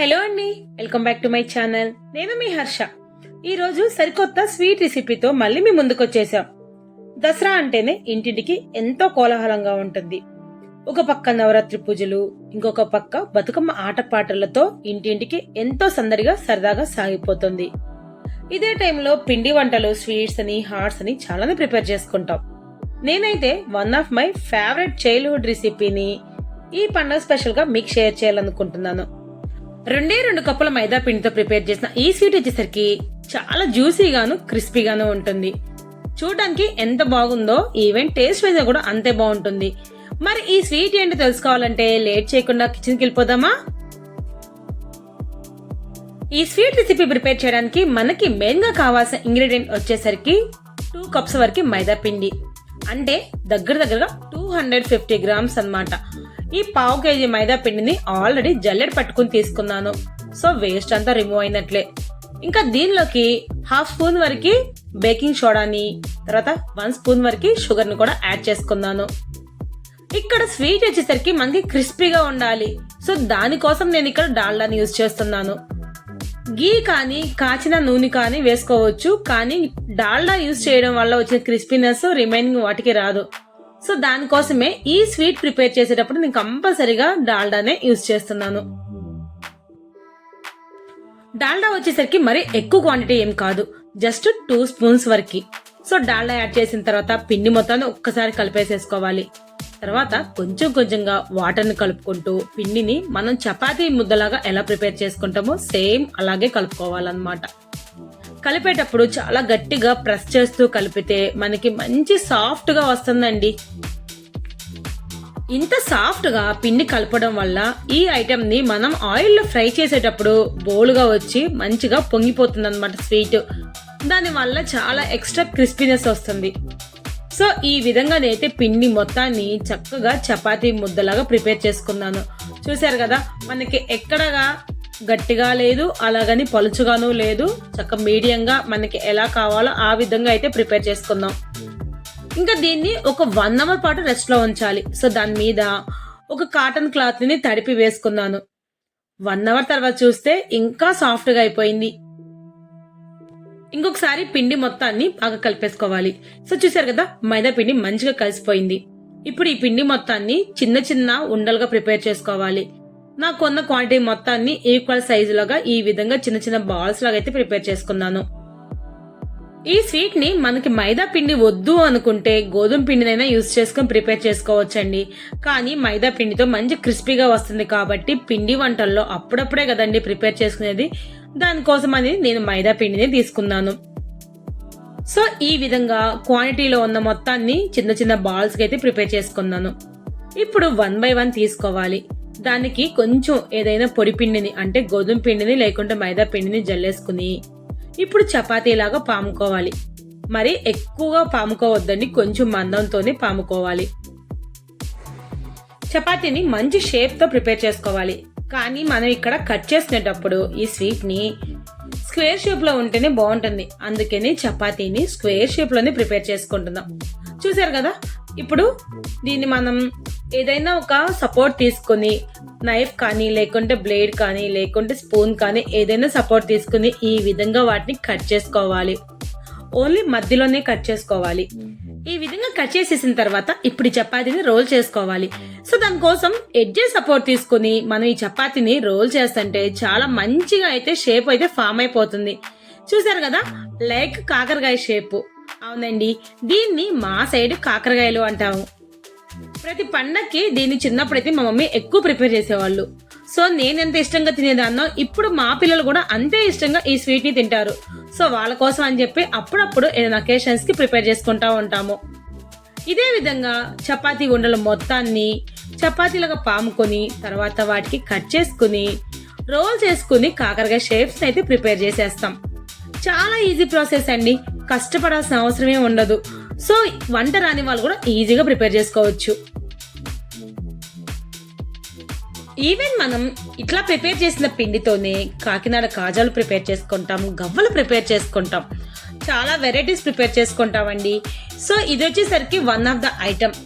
Hello అండి welcome back to my channel. నేను మీ హర్ష. ఈరోజు సరికొత్త స్వీట్ రెసిపీతో మళ్ళీ మీ ముందుకు వచ్చేసాం దసరా అంటేనే ఇంటింటికి ఎంతో కోలాహలంగా ఉంటుంది. ఒక పక్క నవరాత్రి పూజలు ఇంకొక పక్క బతుకమ్మ ఆటపాటలతో ఇంటింటికి ఎంతో సందడిగా సరదాగా సాగిపోతుంది. ఇదే టైంలో పిండి వంటలు స్వీట్స్ అని హార్ట్స్ అని చాలానే ప్రిపేర్ చేసుకుంటాం. నేనైతే one of my favourite childhood రెసిపీని ఈ పండుగ స్పెషల్గా మీకు షేర్ చేయాలనుకుంటున్నాను. రెండే రెండు కప్పుల మైదా పిండితో ప్రిపేర్ చేసిన ఈ స్వీట్ వచ్చేసరికి చాలా జ్యూసీగాను క్రిస్పీగాను ఉంటుంది. చూడడానికి ఎంత బాగుందో ఈవెన్ టేస్ట్ వైజ్ కూడా అంతే బాగుంటుంది. మరి ఈ స్వీట్ ఏంటో తెలుసుకోవాలంటే లేట్ చేయకుండా కిచెన్కి వెళ్ళిపోదామా? ఈ స్వీట్ రెసిపీ ప్రిపేర్ చేయడానికి మనకి మెయిన్గా కావాల్సిన ఇంగ్రీడియంట్ వచ్చేసరికి టూ కప్స్ వరకు మైదా పిండి. అంటే దగ్గర దగ్గరగా టూ హండ్రెడ్ ఫిఫ్టీ గ్రామ్స్ అన్నమాట. ఈ పావు కేజీ మైదా పిండిని ఆల్రెడీ జల్లెడ పట్టుకుని తీసుకున్నాను. సో వేస్ట్ అంతా రిమూవ్ అయినట్లే. ఇంకా దీనిలోకి హాఫ్ స్పూన్ వరకు బేకింగ్ సోడాని తర్వాత వన్ స్పూన్ వరకు షుగర్ని కూడా యాడ్ చేసుకున్నాను. ఇక్కడ స్వీట్ వచ్చేసరికి మనకి క్రిస్పీగా ఉండాలి. సో దానికోసం నేను ఇక్కడ డాల్డాని యూజ్ చేస్తున్నాను. గీ కానీ కాచిన నూనె కానీ వేసుకోవచ్చు. కానీ డాల్డా యూజ్ చేయడం వల్ల వచ్చిన క్రిస్పీనెస్ రిమైనింగ్ వాటికి రాదు. సో దానికోసమే ఈ స్వీట్ ప్రిపేర్ చేసేటప్పుడు నేను కంపల్సరీగా డాల్డానే యూజ్ చేస్తున్నాను. డాల్డా వచ్చేసరికి మరి ఎక్కువ క్వాంటిటీ ఏం కాదు. జస్ట్ టూ స్పూన్స్ వరకు. సో డాల్డా యాడ్ చేసిన తర్వాత పిండి మొత్తాన్ని ఒక్కసారి కలిపేసేసుకోవాలి. తర్వాత కొంచెం కొంచెంగా వాటర్ని కలుపుకుంటూ పిండిని మనం చపాతీ ముద్దలాగా ఎలా ప్రిపేర్ చేసుకుంటామో సేమ్ అలాగే కలుపుకోవాలన్నమాట. కలిపేటప్పుడు చాలా గట్టిగా ప్రెస్ చేస్తూ కలిపితే మనకి మంచి సాఫ్ట్గా వస్తుందండి. ఇంత సాఫ్ట్గా పిండి కలపడం వల్ల ఈ ఐటెంని మనం ఆయిల్లో ఫ్రై చేసేటప్పుడు బోలుగా వచ్చి మంచిగా పొంగిపోతుంది అనమాట స్వీట్ దానివల్ల చాలా ఎక్స్ట్రా క్రిస్పీనెస్ వస్తుంది. సో ఈ విధంగా నేనైతే పిండి మొత్తాన్ని చక్కగా చపాతీ ముద్దలాగా ప్రిపేర్ చేసుకున్నాను. చూశారు కదా మనకి ఎక్కడగా గట్టిగా లేదు అలాగని పలుచుగాను లేదు. చక్క మీడియంగా మనకి ఎలా కావాలో ఆ విధంగా అయితే ప్రిపేర్ చేసుకుందాం. ఇంకా దీన్ని ఒక వన్ అవర్ పాటు రెస్ట్లో ఉంచాలి. సో దాని మీద ఒక కాటన్ క్లాత్ని తడిపి వేసుకున్నాను. వన్ అవర్ తర్వాత చూస్తే ఇంకా సాఫ్ట్గా అయిపోయింది. ఇంకొకసారి పిండి మొత్తాన్ని బాగా కలిపేసుకోవాలి. సో చూసారు కదా మైదా పిండి మంచిగా కలిసిపోయింది. ఇప్పుడు ఈ పిండి మొత్తాన్ని చిన్న చిన్న ఉండలుగా ప్రిపేర్ చేసుకోవాలి. నాకు ఉన్న క్వాంటిటీ మొత్తాన్ని ఈక్వల్ సైజులోగా ఈ విధంగా చిన్న చిన్న బాల్స్ లాగా అయితే ప్రిపేర్ చేసుకున్నాను. ఈ స్వీట్ని మనకి మైదా పిండి వద్దు అనుకుంటే గోధుమ పిండినైనా యూజ్ చేసుకొని ప్రిపేర్ చేసుకోవచ్చండి. కానీ మైదా పిండితో మంచి క్రిస్పీగా వస్తుంది కాబట్టి పిండి వంటల్లో అప్పుడప్పుడే కదండి ప్రిపేర్ చేసుకునేది. దానికోసం అని నేను మైదా పిండిని తీసుకున్నాను. సో ఈ విధంగా క్వాంటిటీలో ఉన్న మొత్తాన్ని చిన్న చిన్న బాల్స్ అయితే ప్రిపేర్ చేసుకున్నాను. ఇప్పుడు వన్ బై వన్ తీసుకోవాలి. దానికి కొంచెం ఏదైనా పొడి పిండిని అంటే గోధుమ పిండిని లేకుంటే మైదా పిండిని జల్లేసుకుని ఇప్పుడు చపాతీలాగా పాముకోవాలి. మరి ఎక్కువగా పాముకోవద్దండి కొంచెం మందంతోనే పాముకోవాలి. చపాతీని మంచి షేప్తో ప్రిపేర్ చేసుకోవాలి. కానీ మనం ఇక్కడ కట్ చేసినప్పుడు ఈ స్వీట్ని స్క్వేర్ షేప్లో ఉంటేనే బాగుంటుంది. అందుకని చపాతీని స్క్వేర్ షేప్లోనే ప్రిపేర్ చేసుకుంటున్నాం. చూసారు కదా? ఇప్పుడు దీన్ని మనం ఏదైనా ఒక సపోర్ట్ తీసుకొని నైఫ్ కానీ లేకుంటే బ్లేడ్ కానీ లేకుంటే స్పూన్ కానీ ఏదైనా సపోర్ట్ తీసుకుని ఈ విధంగా వాటిని కట్ చేసుకోవాలి. ఓన్లీ మధ్యలోనే కట్ చేసుకోవాలి. ఈ విధంగా కట్ చేసేసిన తర్వాత ఇప్పుడు ఈ చపాతీని రోల్ చేసుకోవాలి. సో దానికోసం ఎడ్జే సపోర్ట్ తీసుకుని మనం ఈ చపాతీని రోల్ చేస్తుంటే చాలా మంచిగా అయితే షేప్ అయితే ఫామ్ అయిపోతుంది. చూసారు కదా? లైక్ కాకరకాయ షేపు అవునండి. దీన్ని మా సైడ్ కాకరకాయలు అంటాము. ప్రతి పండక్కి దీన్ని చిన్నప్పుడైతే మా మమ్మీ ఎక్కువ ప్రిపేర్ చేసేవాళ్ళు. సో నేను ఎంత ఇష్టంగా తినేదాన్నో ఇప్పుడు మా పిల్లలు కూడా అంతే ఇష్టంగా ఈ స్వీట్ని తింటారు. సో వాళ్ళ కోసం అని చెప్పి అప్పుడప్పుడు ఏదైనా అకేషన్స్కి ప్రిపేర్ చేసుకుంటా ఉంటాము. ఇదే విధంగా చపాతీ ఉండల మొత్తాన్ని చపాతీలుగా పాముకొని తర్వాత వాటికి కట్ చేసుకుని రోల్ చేసుకుని కాకరకాయ షేప్స్ అయితే ప్రిపేర్ చేసేస్తాం. చాలా ఈజీ ప్రాసెస్ అండి. కష్టపడాల్సిన అవసరమే ఉండదు. సో వంట రాని వాళ్ళు కూడా ఈజీగా ప్రిపేర్ చేసుకోవచ్చు. ఈవెన్ మనం ఇట్లా ప్రిపేర్ చేసిన పిండితోనే కాకినాడ కాజాలు ప్రిపేర్ చేసుకుంటాం గవ్వలు ప్రిపేర్ చేసుకుంటాం. చాలా వెరైటీస్ ప్రిపేర్ చేసుకుంటామండి. సో ఇది వచ్చేసరికి వన్ ఆఫ్ ద ఐటమ్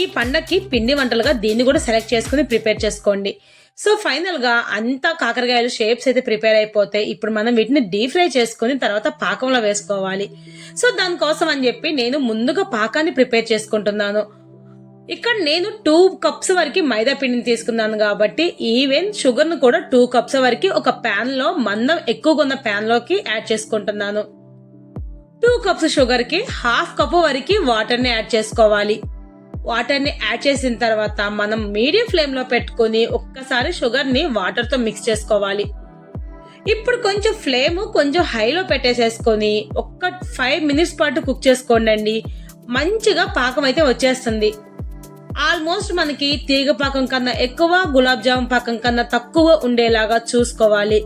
ఈ పండక్కి పిండి వంటలుగా దీన్ని కూడా సెలెక్ట్ చేసుకుని ప్రిపేర్ చేసుకోండి. సో ఫైనల్గా అంతా కాకరకాయలు షేప్స్ అయితే ప్రిపేర్ అయిపోతాయి ఇప్పుడు మనం వీటిని డీప్ ఫ్రై చేసుకుని తర్వాత పాకంలో వేసుకోవాలి. సో దానికోసం అని చెప్పి నేను ముందుగా పాకాన్ని ప్రిపేర్ చేసుకుంటున్నాను. ఇక్కడ నేను టూ కప్స్ వరకు మైదా పిండిని తీసుకున్నాను కాబట్టి ఈవెన్ షుగర్ను కూడా టూ కప్స్ వరకు ఒక ప్యాన్లో మందం ఎక్కువగా ఉన్న ప్యాన్లోకి యాడ్ చేసుకుంటున్నాను. టూ కప్స్ షుగర్కి హాఫ్ కప్ వరకు వాటర్ని యాడ్ చేసుకోవాలి. వాటర్ని యాడ్ చేసిన తర్వాత మనం మీడియం ఫ్లేమ్లో పెట్టుకొని పెట్టుకుని ఒక్కసారి షుగర్ని వాటర్తో మిక్స్ చేసుకోవాలి. ఇప్పుడు కొంచెం ఫ్లేమ్ కొంచెం హైలో పెట్టేసేసుకొని ఒక్క ఫైవ్ మినిట్స్ పాటు కుక్ చేసుకోండి మంచిగా పాకం అయితే వచ్చేస్తుంది. ఆల్మోస్ట్ మనకి తీగ పాకం కన్నా ఎక్కువ గులాబ్ జామున్ పాకం కన్నా తక్కువ ఉండేలాగా చూసుకోవాలి.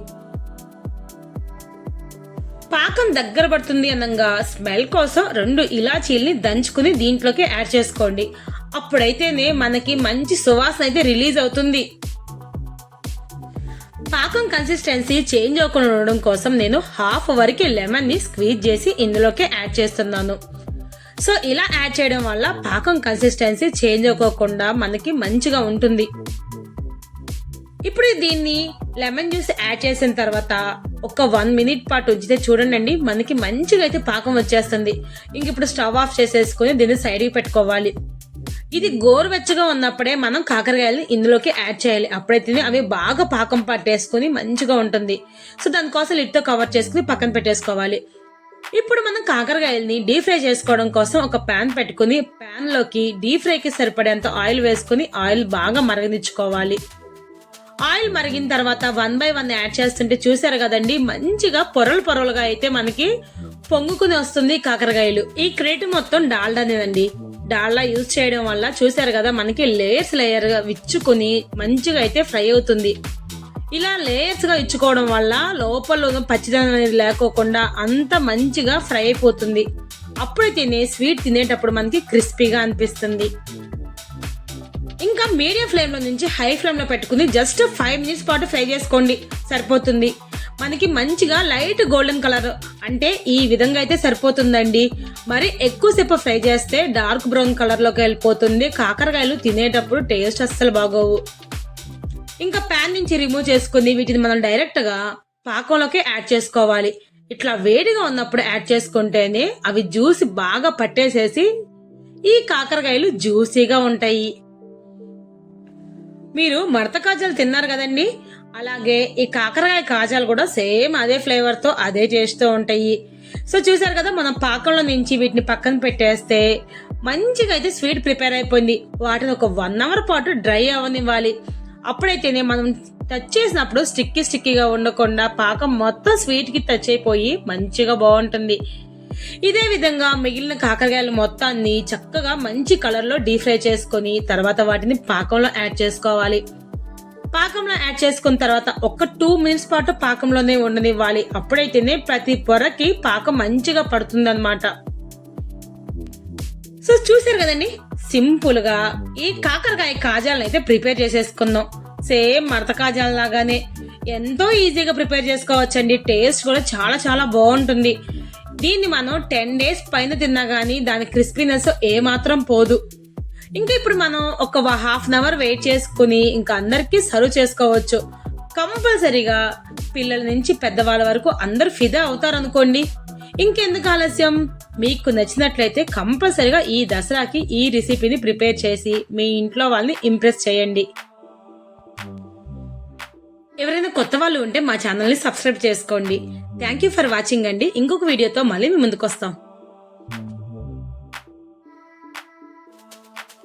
పాకం దగ్గర పడుతుంది అనగా స్మెల్ కోసం రెండు ఇలాచీల్ని దంచుకుని దీంట్లోకి యాడ్ చేసుకోండి. అప్పుడైతేనే మనకి మంచి సువాసన అయితే రిలీజ్ అవుతుంది. పాకం కన్సిస్టెన్సీ చేంజ్ అవ్వకుండా ఉండడం కోసం నేను హాఫ్ వరకు లెమన్ని స్క్వీజ్ చేసి ఇందులోకి యాడ్ చేస్తున్నాను. సో ఇలా యాడ్ చేయడం వల్ల పాకం కన్సిస్టెన్సీ చేంజ్ అవ్వకుండా మనకి మంచిగా ఉంటుంది. ఇప్పుడు దీన్ని లెమన్ జ్యూస్ యాడ్ చేసిన తర్వాత ఒక వన్ మినిట్ పాటు ఉంచితే చూడండి మనకి మంచిగా అయితే పాకం వచ్చేస్తుంది. ఇంక ఇప్పుడు స్టవ్ ఆఫ్ చేసేసుకొని దీన్ని సైడ్కి పెట్టుకోవాలి. ఇది గోరువెచ్చగా ఉన్నప్పుడే మనం కాకరకాయలు ఇందులోకి యాడ్ చేయాలి. అప్పుడైతే అవి బాగా పాకం పట్టేసుకొని మంచిగా ఉంటుంది. సో దానికోసం లిట్తో కవర్ చేసుకుని పక్కన పెట్టేసుకోవాలి. ఇప్పుడు మనం కాకరకాయల్ని డీప్ ఫ్రై చేసుకోవడం కోసం ఒక ప్యాన్ పెట్టుకుని ప్యాన్లోకి డీప్ ఫ్రైకి సరిపడేంత ఆయిల్ వేసుకుని ఆయిల్ బాగా మరగనిచ్చుకోవాలి. ఆయిల్ మరిగిన తర్వాత వన్ బై వన్ యాడ్ చేస్తుంటే చూసారు కదండి మంచిగా పొరలు పొరలుగా అయితే మనకి పొంగుకుని వస్తుంది కాకరకాయలు. ఈ క్రేట్ మొత్తం డాల్డానేదండి డాల్డా యూజ్ చేయడం వల్ల చూసారు కదా మనకి లేయర్స్ లేయర్గా విచ్చుకుని మంచిగా అయితే ఫ్రై అవుతుంది. ఇలా లేయర్స్గా ఇచ్చుకోవడం వల్ల లోపల పచ్చిదనం అనేది లేకోకుండా అంత మంచిగా ఫ్రై అయిపోతుంది. అప్పుడు తినే స్వీట్ తినేటప్పుడు మనకి క్రిస్పీగా అనిపిస్తుంది. ఇంకా మీడియం ఫ్లేమ్లో నుంచి హై ఫ్లేమ్లో పెట్టుకుని జస్ట్ ఫైవ్ మినిట్స్ పాటు ఫ్రై చేసుకోండి. సరిపోతుంది. మనకి మంచిగా లైట్ గోల్డెన్ కలర్. అంటే ఈ విధంగా అయితే సరిపోతుందండి. మరి ఎక్కువసేపు ఫ్రై చేస్తే డార్క్ బ్రౌన్ కలర్లోకి వెళ్ళిపోతుంది. కాకరకాయలు తినేటప్పుడు టేస్ట్ అస్సలు బాగోవు. ఇంకా ప్యాన్ నుంచి రిమూవ్ చేసుకుని వీటిని మనం డైరెక్ట్గా పాకంలోకి యాడ్ చేసుకోవాలి. ఇట్లా వేడిగా ఉన్నప్పుడు యాడ్ చేసుకుంటేనే అవి జ్యూస్ బాగా పట్టేసేసి ఈ కాకరకాయలు జ్యూసీగా ఉంటాయి. మీరు మడత కాజాలు తిన్నారు కదండి? అలాగే ఈ కాకరకాయ కాజాలు కూడా సేమ్ అదే ఫ్లేవర్తో అదే చేస్తూ ఉంటాయి. సో చూసారు కదా మనం పాకంలో నుంచి వీటిని పక్కన పెట్టేస్తే మంచిగా అయితే స్వీట్ ప్రిపేర్ అయిపోయింది. వాటిని ఒక వన్ అవర్ పాటు డ్రై అవ్వనివ్వాలి అప్పుడైతేనే మనం టచ్ చేసినప్పుడు స్టిక్కీ స్టిక్కీగా ఉండకుండా పాకం మొత్తం స్వీట్కి టచ్ అయిపోయి మంచిగా బాగుంటుంది. ఇదే విధంగా మిగిలిన కాకరకాయలు మొత్తాన్ని చక్కగా మంచి కలర్లో డీప్ ఫ్రై చేసుకొని తర్వాత వాటిని పాకంలో యాడ్ చేసుకోవాలి. పాకంలో యాడ్ చేసుకున్న తర్వాత ఒక టూ మినిట్స్ పాటు పాకంలోనే ఉండనివ్వాలి. అప్పుడైతేనే ప్రతి పొరకి పాకం మంచిగా పడుతుంది సో చూసారు కదండి? సింపుల్గా ఈ కాకరకాయ కాజాలను అయితే ప్రిపేర్ చేసేసుకుందాం సేమ్ మడత కాజాల లాగానే ఎంతో ఈజీగా ప్రిపేర్ చేసుకోవచ్చండి. టేస్ట్ కూడా చాలా చాలా బాగుంటుంది. దీన్ని మనం టెన్ డేస్ పైన తిన్నా కానీ దాని క్రిస్పీనెస్ ఏమాత్రం పోదు. ఇంకా ఇప్పుడు మనం ఒక హాఫ్ అన్ అవర్ వెయిట్ చేసుకుని ఇంకా అందరికీ సర్వ్ చేసుకోవచ్చు. కంపల్సరీగా పిల్లల నుంచి పెద్దవాళ్ళ వరకు అందరు ఫిదా అవుతారు అనుకోండి ఇంకెందుకు ఆలస్యం? మీకు నచ్చినట్లయితే కంపల్సరీగా ఈ దసరాకి ఈ రెసిపీని ప్రిపేర్ చేసి మీ ఇంట్లో వాళ్ళని ఇంప్రెస్ చేయండి. ఎవరైనా కొత్త వాళ్ళు ఉంటే మా ఛానల్ని సబ్స్క్రైబ్ చేసుకోండి. థ్యాంక్ యూ ఫర్ వాచింగ్ అండి. ఇంకొక వీడియోతో మళ్ళీ మీ ముందుకు వస్తాం.